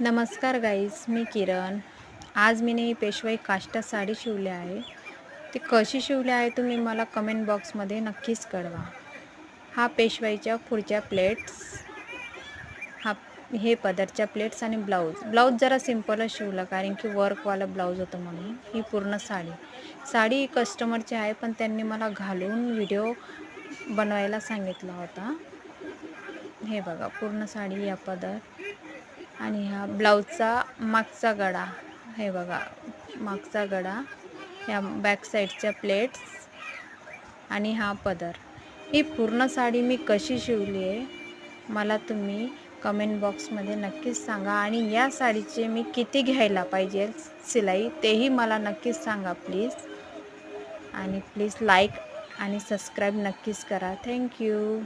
नमस्कार गाईज मी किरण. आज मी ही पेशवाई काष्टा साडी शिवली आहे. ती कशी शिवली आहे तुम्ही मला कमेंट बॉक्समध्ये नक्कीच कळवा. हा पेशवाईच्या पुढच्या प्लेट्स हा हे पदरच्या प्लेट्स आणि ब्लाऊज ब्लाऊज जरा सिम्पलच शिवलं कारण की वर्कवाला ब्लाऊज होतं म्हणून. ही पूर्ण साडी. साडी कस्टमरची आहे पण त्यांनी मला घालून व्हिडिओ बनवायला सांगितला होता. हे बघा पूर्ण साडी या पदर. आणि हा ब्लाऊजचा मागचा गडा. हे बघा मागचा गडा. या बॅक साईडच्या प्लेट्स आणि हा पदर. ही पूर्ण साडी मी कशी शिवली आहे मला तुम्ही कमेंट बॉक्समध्ये नक्कीच सांगा. आणि या साडीचे मी किती घ्यायला पाहिजे सिलाई तेही मला नक्कीच सांगा प्लीज आणि प्लीज लाईक आणि सबस्क्राईब नक्कीच करा. थँक्यू